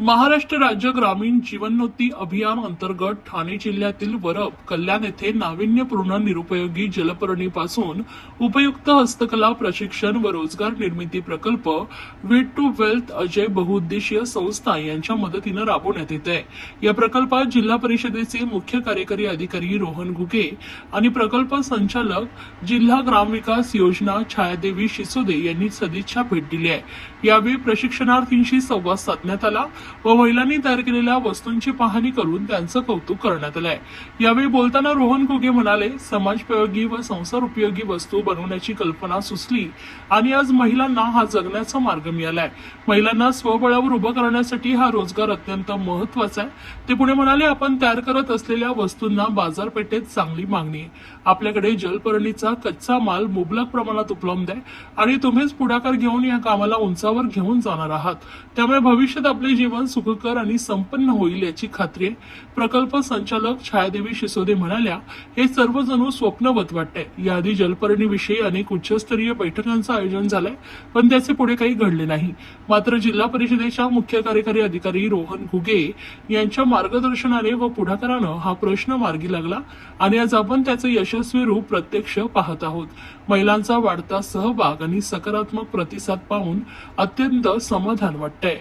महाराष्ट्र राज्य ग्रामीण जीवनोन्नती अभियान अंतर्गत ठाणे जिल्ह्यातील वरप कल्याण येथे नाविन्यपूर्ण निरुपयोगी जलपर्णीपासून उपयुक्त हस्तकला प्रशिक्षण व रोजगार निर्मिती प्रकल्प वेट टू वेल्थ अजय बहुउद्देशीय संस्था यांच्या मदतीनं राबवण्यात येत आहे. या प्रकल्पात जिल्हा परिषदेचे मुख्य कार्यकारी अधिकारी रोहन घुगे आणि प्रकल्प संचालक जिल्हा ग्रामविकास योजना छायादेवी शिसोदे यांनी सदिच्छा भेट दिली आहे. यावेळी प्रशिक्षणार्थींशी संवाद साधण्यात आला. व महिलांनी तयार केलेल्या वस्तूंची पाहणी करून त्यांचं कौतुक करण्यात आलंय. यावेळी बोलताना रोहन घुगे म्हणाले समाजोपयोगी व संसार उपयोगी वस्तू बनवण्याची कल्पना सुचली आणि आज महिलांना हा जगण्याचा मार्ग मिळालाय. महिलांना स्वबळावर उभं करण्यासाठी हा रोजगार अत्यंत महत्त्वाचा आहे. ते पुढे म्हणाले आपण तयार करत असलेल्या वस्तूंना बाजारपेठेत चांगली मागणी आहे. आपल्याकडे जलपर्णीचा कच्चा माल मुबलक प्रमाणात उपलब्ध आहे आणि तुम्हीच पुढाकार घेऊन या कामाला उंचावर घेऊन जाणार आहात. त्यामुळे भविष्यात आपले जीवन सुखकर आणि संपन्न होईल याची खात्री आहे. प्रकल्प संचालक छायादेवी शिसोदे म्हणाल्या हे सर्वजण स्वप्नवत वाटतंय. याआधी जलपर्णीविषयी अनेक उच्चस्तरीय बैठकांचं आयोजन झालंय पण त्याचे पुढे काही घडले नाही. मात्र जिल्हा परिषदेच्या मुख्य कार्यकारी अधिकारी रोहन घुगे यांच्या मार्गदर्शनाने व पुढाकारानं हा प्रश्न मार्गी लागला आणि आज आपण त्याचं यशस्वी रूप प्रत्यक्ष पाहत आहोत. महिलांचा वाढता सहभाग आणि सकारात्मक प्रतिसाद पाहून अत्यंत समाधान वाटतंय.